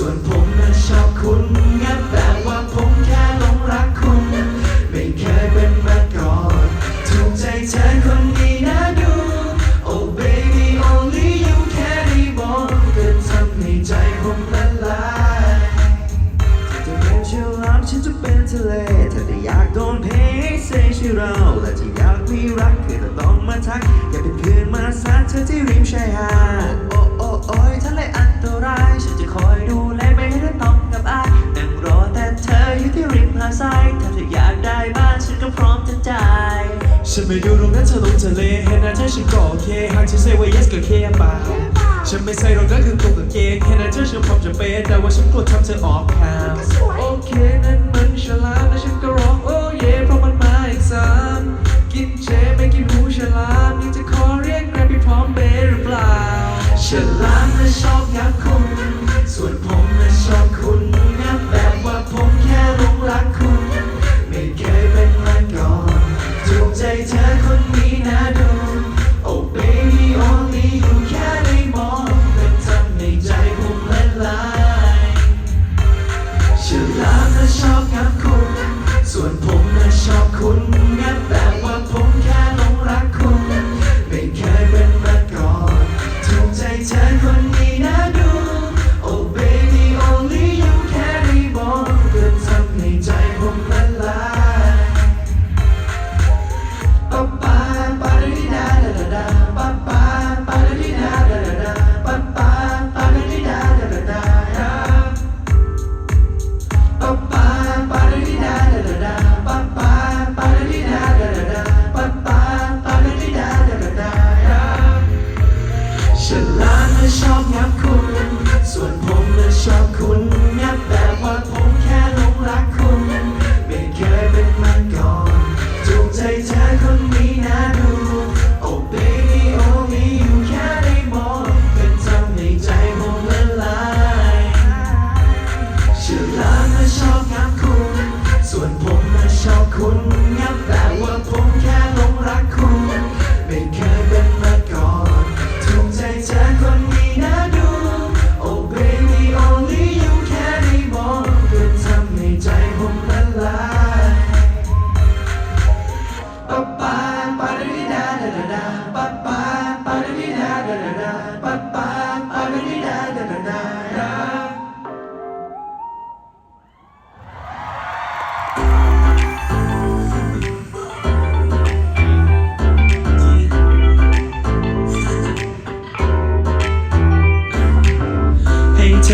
ส่วนผมน่ะชอบคุณงับแบบว่าผมแค่หลงรักคุณ ไม่เคยเป็นมาก่อนถูกใจเธอคนนี้น่าดู Oh baby only you แค่ได้มองก็ทำให้ใจผมละลายจะเป็นฉลามฉันจะเป็นทะเลถ้าได้อยากโดนเพย์เซชื่อเราและจะอยากมีรักคือต้องมาทัก อย่าเป็นเพื่อนมาซัดเธอที่ริมชายหาด ฉันไม่ดูตรงนั้นเธอลงทะเลเห็นหน้าเธอฉันก็โอเคหากเธอ say ว่า yes ก็แค่ไปฉันไม่ใส่รองนั้นคือตัวกางเกงแค่นั้นเธอฉันพร้อมจะเปย์แต่ว่าฉันกลัวทำเธอออกข่าวโอเคนั้นมันฉลามและฉันก็ร้องโอ้เย่เพราะมันมาอีกสามกินเจไม่กินหูฉลามยังจะขอเรียกแกรบพี่พร้อมเบย์หรือเปล่าฉลามน่ะชอบงับคุณส่วนผมน่ะชอบคุณงับแบบว่าผมแค่หลงรักคุณ ใจเธอคนนี้นะ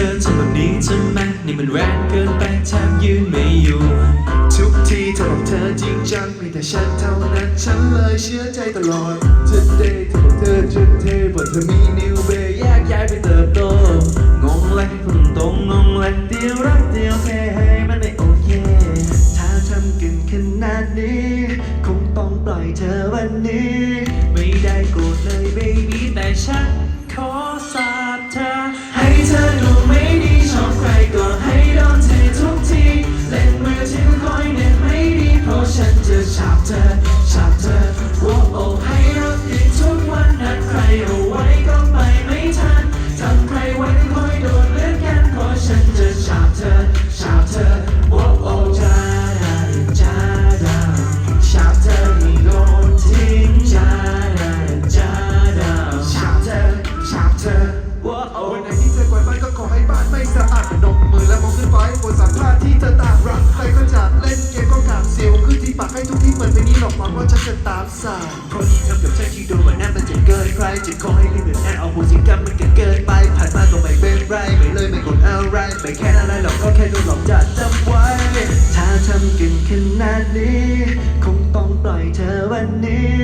ให้เธอทำแบบนี้ทำไมนี่มันแรงเกินไปแทบยืนไม่อยู่ ทุกทีเธอบอกเธอจริงจังมีแต่ฉันเท่านั้นฉันเลยเชื่อใจตลอด Today เธอบอกเธอจุดเทบทเธอมีนิวเบย์แยกย้ายไปเติบโตงงเลยพูดตรงงงเลยเดียวรักเดียวเท จ สายเพราะที่ทำกับฉันที่โดนวันนั้นมันจะเกินใครจะขอให้ลืมเดือดแอนเอาหัวสิกรรมมันก็เกินไป ผ่านมาก็ไม่เป็นไร ไม่เลยไม่กดอะไร ไม่แค่อะไรหรอกก็แค่โดนหลอกจะจำไว้ ถ้าทำกันขนาดนี้ คงต้องปล่อยเธอวันนี้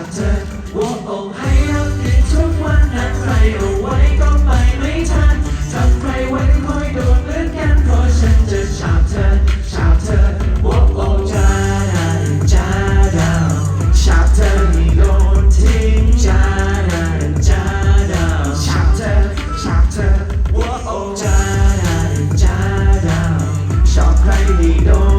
ากเธอวัวอกให้รักดีทุกวันนัดใครเอาไว้ก็ไปไม่ทันทำใครไว้คอยโดนเลือนกันเพราะฉันจะฉาบเธอฉาบเธอวัวอกจ้าดาจ้าดาฉาบเธอไม่โดนทิ้งจ้าดาจ้าดาฉาบเธอฉาบเธอวัวอกจ้าดาจ้าดาชอบใครไม่โดน